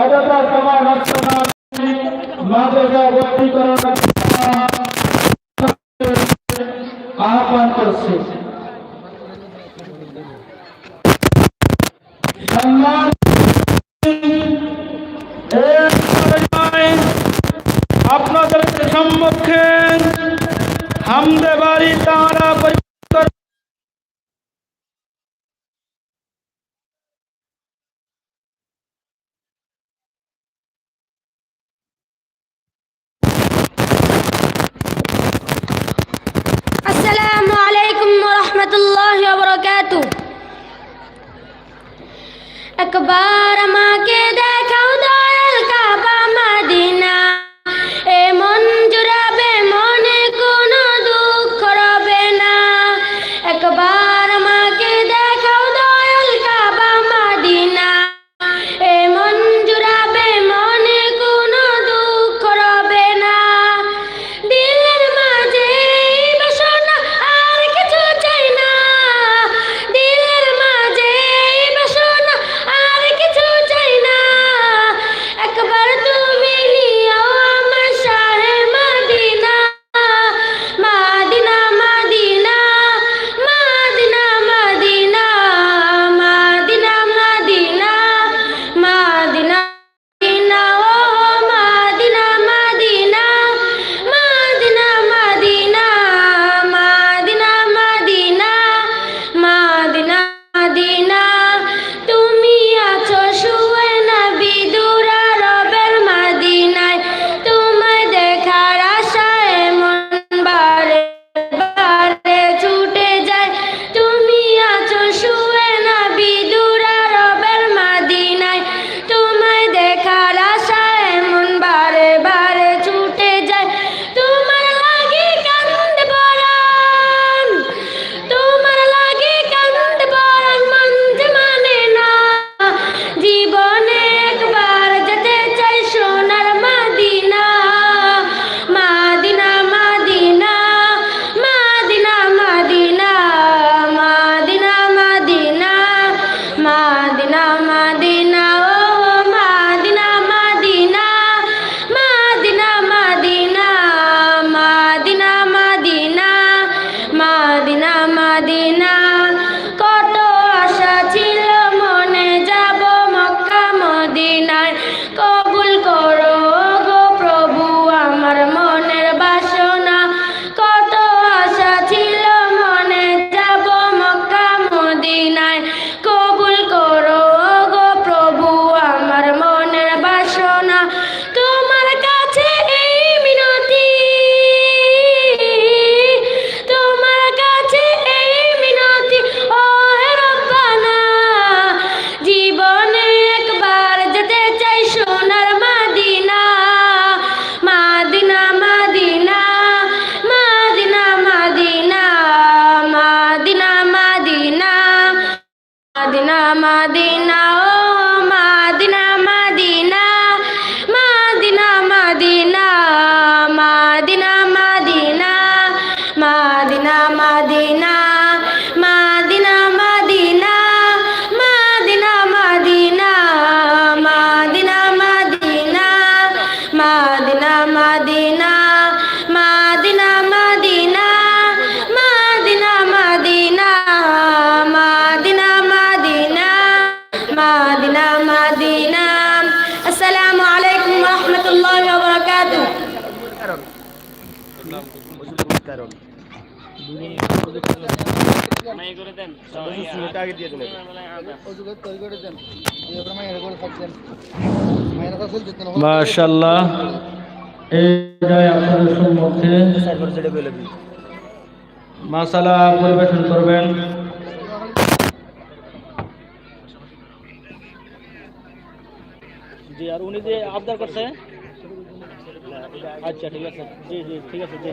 অযথা সময় নষ্ট না মাদকে ভর্তি করার আহ্বান করছে। অসাধারণ এইটাই আপনাদের সম্মুখে মাসালা পরিবেশন করবেন। জি আর উনি যে আবদার করছে? আচ্ছা ঠিক আছে। জি জি ঠিক আছে জি।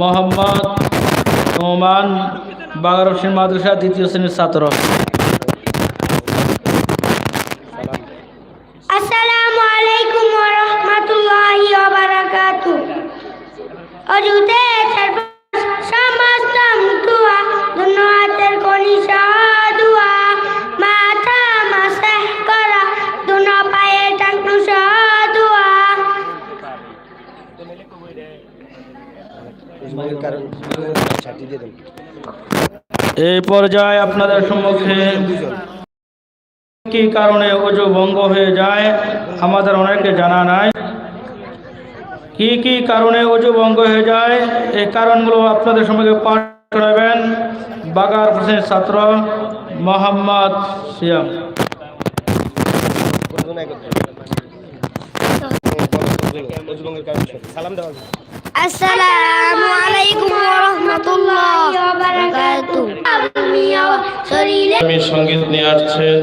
মোহাম্মদ বাগার হোসেন মাদ্রাসা দ্বিতীয় শ্রেণির ছাত্র। এই পর্যায়ে আপনাদের সম্মুখে কি কারণে অজু ভঙ্গ হয়ে যায় আমাদের অনেকে জানা নাই। কি কি কারণে অজু ভঙ্গ হয়ে যায়? এই কারণগুলো আপনাদের সম্মুখে পাঠ করাবেন বাগার হোসেন ছাত্র মোহাম্মদ সিয়াম। আসসালামু আলাইকুম ওয়া রাহমাতুল্লাহি ওয়া বারাকাতুহু আমি শরীরে আমি সংগীত? নিয়ে আসছেন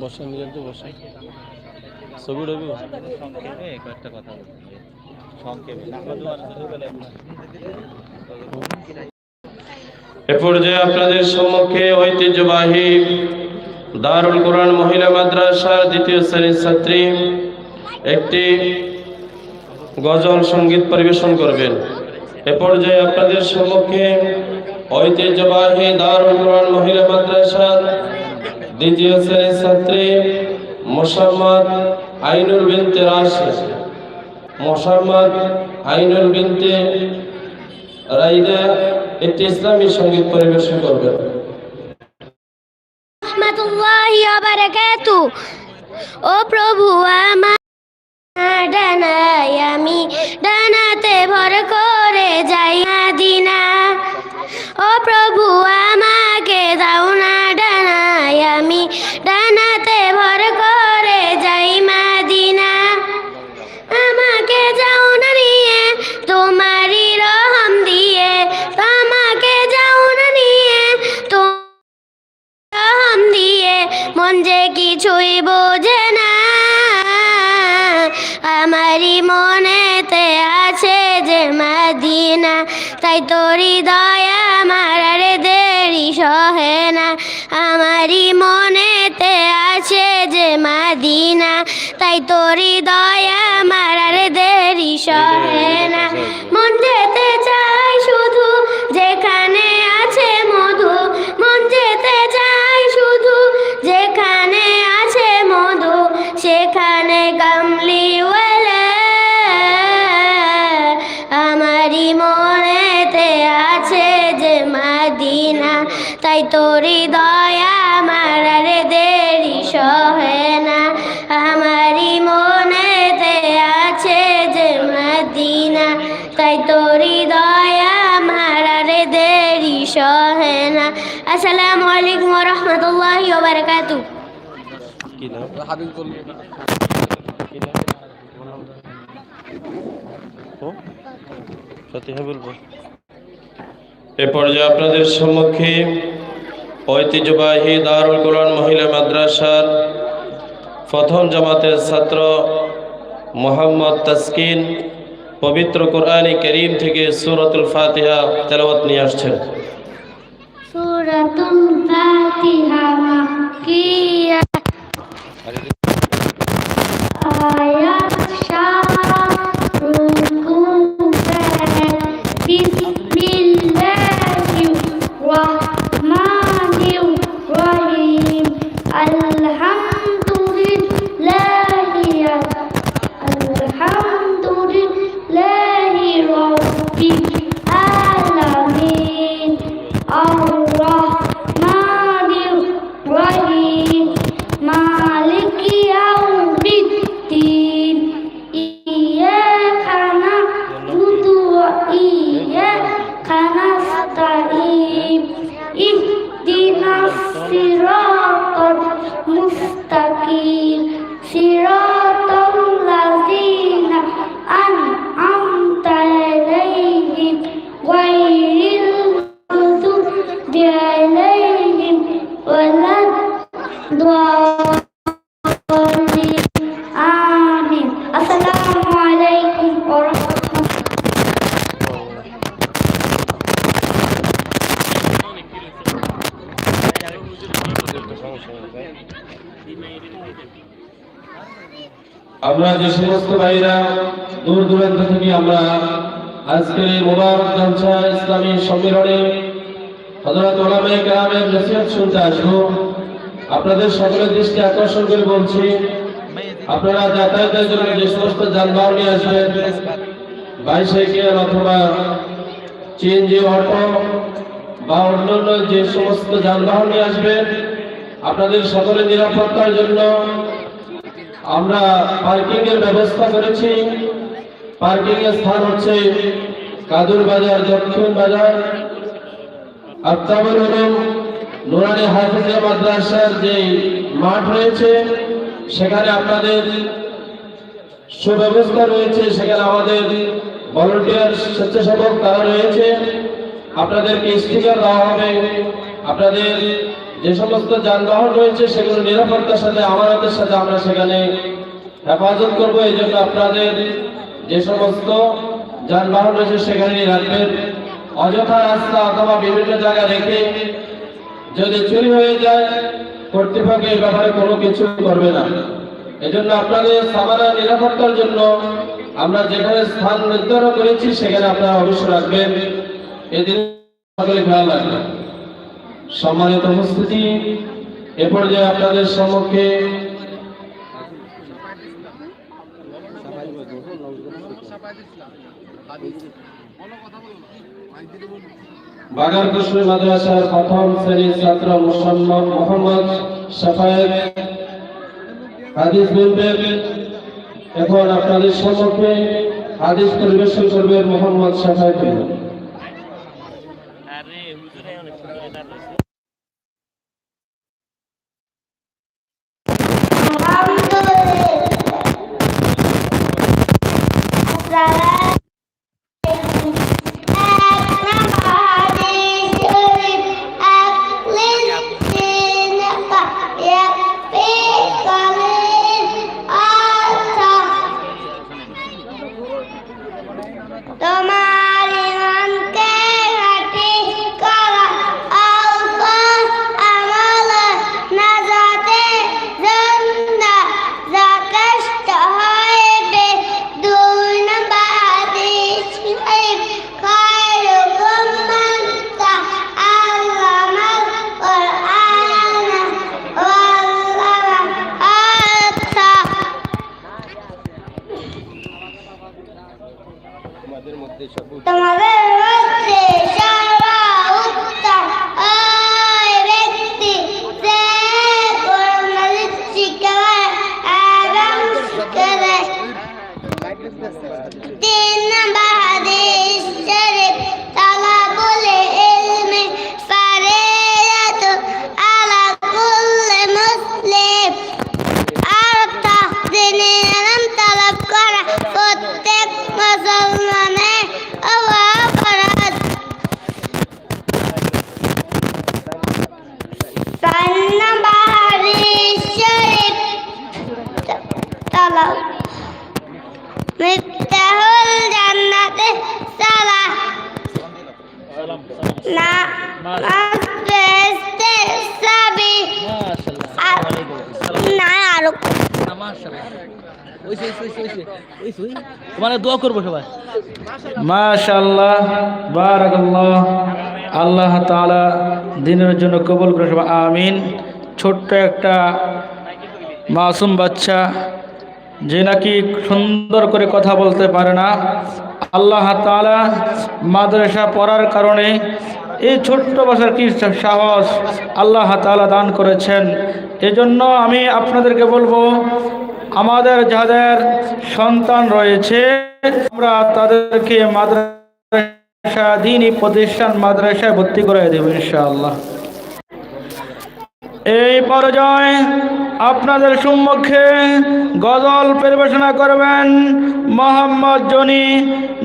বসা নিজের তো বসা ছবি উঠবি? এ পর্যায়ে আপনাদের সম্মুখে ঐতিহ্যবাহী দারুল কোরআন মহিলা মাদ্রাসার দ্বিতীয় শ্রেণির ছাত্রী একটি গজল সংগীত পরিবেশন করবেন। এ পর্যায়ে আপনাদের সম্মুখে ঐতিহ্যবাহী দারুল কোরআন মহিলা মাদ্রাসার দ্বিতীয় শ্রেণির ছাত্রী মোসাম্মদ আইনুল বিনতে রাশি মোসাম্মদ আইনুল বিনতে রাইদা একটি ইসলামী সংগীত পরিবেশন বারাকাতু। ও প্রভু আমার ডানায় আমি ডানাতে ভর করে যাই মাদিনা। ও প্রভু আমাকে দাও না ডানায়, আমি ডানাতে তাই তোর দয়া আমার রে দেরি সহে না। আমারই মনেতে আছে যে মাদিনা। তাই তোরি দয়া আমার রে দেরি সহে না। মন যেতে কি কি হ্যাঁ বলব। এ পর্যায়ে আপনাদের সম্মুখে ঐতিহ্যবাহী দারুল কোরআন মহিলা মাদ্রাসার প্রথম জামাতের ছাত্র মোহাম্মদ তাসকিন পবিত্র কোরআনী করিম থেকে সুরতুল ফাতিহা তেলাওয়াত নিয়ে আসছেন। সূরাতুল ফাতিহা I didn't ولا آمين السلام عليكم ورحمة আমরা যে সমস্ত ভাইরা দূর দূরান্ত থেকে আমরা আজকের মোবারক জলসা ইসলামী সম্মেলনে হযরত ওলামায়ে কেরামের নসিহত শুনতে আসব। আপনাদের সকলের দৃষ্টি আকর্ষণ করে বলছি, আপনারা যাতায়াতের জন্য যে সমস্ত যানবাহন নিয়ে আসবেন বাইসাইকেল অথবা সিএনজি অটো বা অন্যান্য যে সমস্ত যানবাহন নিয়ে আসবেন, আপনাদের সকলের নিরাপত্তার জন্য আমরা পার্কিং এর ব্যবস্থা করেছি। পার্কিং এর স্থান হচ্ছে কাদুর বাজার দক্ষিণ বাজার। আফতাবুল উলুম নুরানি হাফিজা মাদ্রাসার যে মাঠ রয়েছে, সেখানে আপনাদের সুব্যবস্থা রয়েছে, সেখানে আমাদের ভলেন্টিয়ার স্বেচ্ছাসেবক তারা রয়েছে। আপনাদেরকে স্টিকার দেওয়া হবে। আপনাদের যে সমস্ত যানবাহন রয়েছে, সেগুলো নিরাপত্তার সাথে, আমানতের সাথে আমরা সেখানে হেফাজত করব। এই জন্য আপনাদের যে সমস্ত যানবাহন রয়েছে, সেখানে রাখবেন। অযথা রাস্তা অথবা বিভিন্ন জায়গায় রেখে যদি চুরি হয়ে যায়, কর্তৃপক্ষ এই ব্যাপারে কোনো কিছু করবে না। এজন্য আপনাদের সামানা নিরাপত্তার জন্য আমরা যেখানে স্থান নির্ধারণ করেছি, সেখানে আপনারা অবশ্যই রাখবেন। এদিন সকলে খেয়াল রাখবেন। সম্মানিত উপস্থিতি, এ পর্যায়ে আপনাদের সম্মুখে কৃষ্ণ মাদ্রাসার প্রথম শ্রেণির ছাত্র মোহাম্মদ মোহাম্মদ সাফায়েত হাদিস বলবেন এখন আপনাদের সম্মুখে হাদিস পরিবেশন করবেন মোহাম্মদ সাফায়েত তোমার দোয়া করব সবাই। মাশাল্লাহ বারাকাল্লাহ। আল্লাহ তাআলা দিনের জন্য কবুল করে সবাই, আমিন। ছোট্ট একটা মাসুম বাচ্চা, যে নাকি সুন্দর করে কথা বলতে পারে না। আল্লাহ তাআলা মাদ্রাসা পড়ার কারণে এই ছোট্ট বাসার কি সাহস আল্লাহ তাআলা দান করেছেন। এজন্য আমি আপনাদেরকে বলব আমাদের যাদের সন্তান রয়েছে, আমরা তাদেরকে মাদ্রাসা, দিনই প্রতিষ্ঠান মাদ্রাসায় ভর্তি করে দেব ইনশাআল্লাহ। এই পর্যায়ে আপনাদের সম্মুখে গজল পরিবেশনা করবেন মোহাম্মদ জনি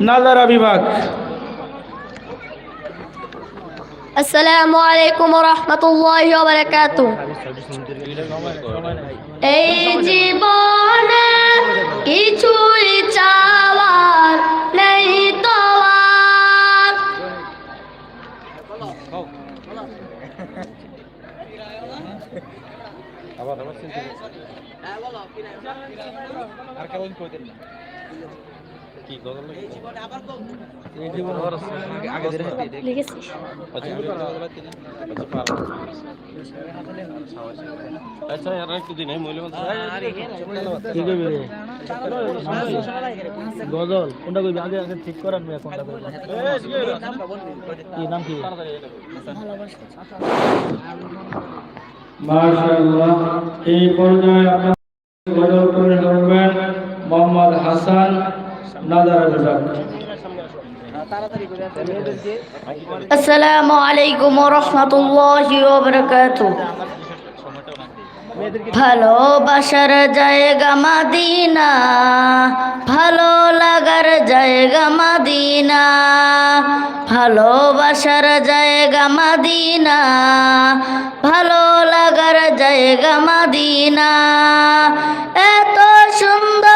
নাজারা বিভাগ। আসসালামু আলাইকুম রহমতুল্লাহ বারাকাতু এই জীবনে কিছুই চাওয়ার নেই তো আর আর কেমন লিখেছি আচ্ছা আর একটু দিন এই কি করবি গজল কোনটা করবি আগে আগে ঠিক করেন মিয়া কোনটা করবি কি নাম কি মাশাআল্লাহ এই পর্যায়ে আপনার গজল করে ধরবেন মোহাম্মদ হাসান আসসালামু আলাইকুম রহমতুল্লাহি ভালোবাসার জায়গা মাদিনা, ভালো লাগার জায়গা মাদিনা ভালোবাসার জায়গা মাদিনা, ভালো লাগার জায়গা মাদিনা। এত সুন্দর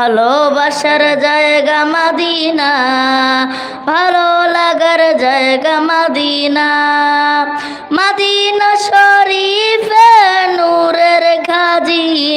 ভালোবাসার জায়গা মাদিনা ভালো লাগার জায়গা মাদিনা। মাদিনা শরীফের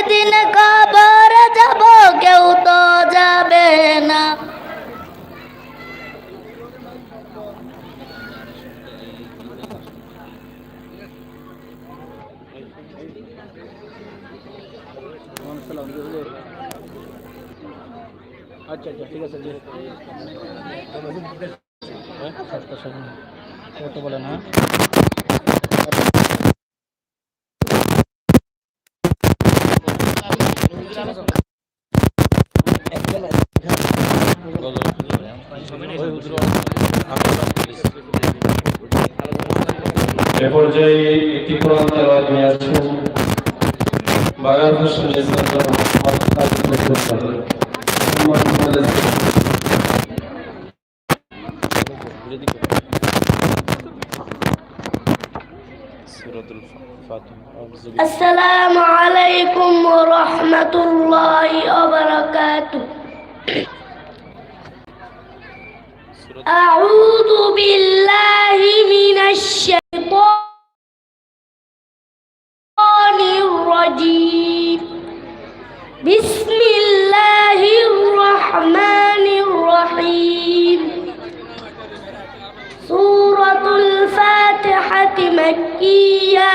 একদিন কবর যাব কেউ তো যাবে না। আচ্ছা আচ্ছা ঠিক আছে কত বলে না। এ পর্যায়ে একটি কোরআন তেলাওয়াত নিয়ে বাগান السلام عليكم ورحمة الله وبركاته. أعوذ بالله من الشيطان الرجيم. بسم الله الرحمن الرحيم. سورة الفاتحة مكية.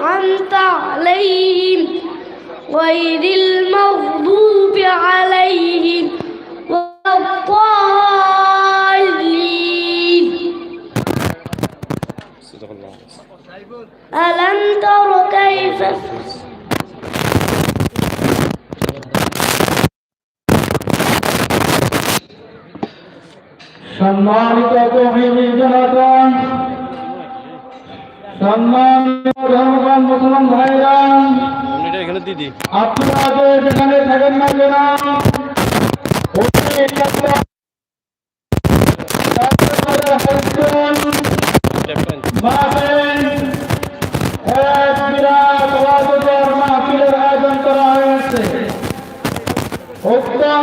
أنعمت عليهم غير المغضوب عليهم ولا الضالين ألم تر كيف সম্মানিত তহিনী ধর্মগণ মুসলমান ভাইরা এখানে দিদি আপনারা যে যেখানে থাকেন না কেন এক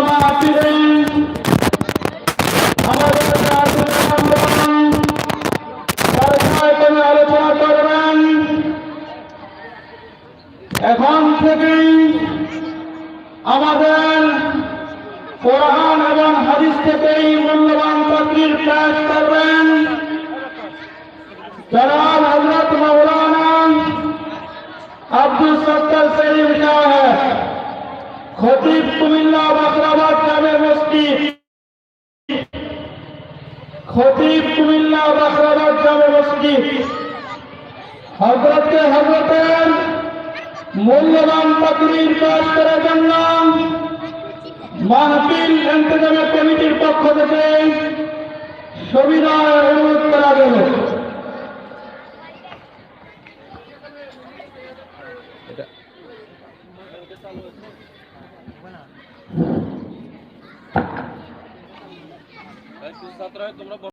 মাহফিলের এখন থেকেই আমাদের কোরআন এবং হাদিস থেকেই মূল্যবান তকরির কাজ করবেন। জনাব হজরত মৌলানা আব্দুল সত্তর সেলিম সাহেব, খতিব কুমিল্লা বাকরাবাদ জামে মসজিদ। খতিব কুমিল্লা বাকরাবাদ জামে মসজিদ। হজরতকে হজরতের মূল্যবান তাকরির কাজ করার জন্য মাহফিল ইন্তজামের কমিটির পক্ষ থেকে সবিনয় অনুরোধ করা গেল।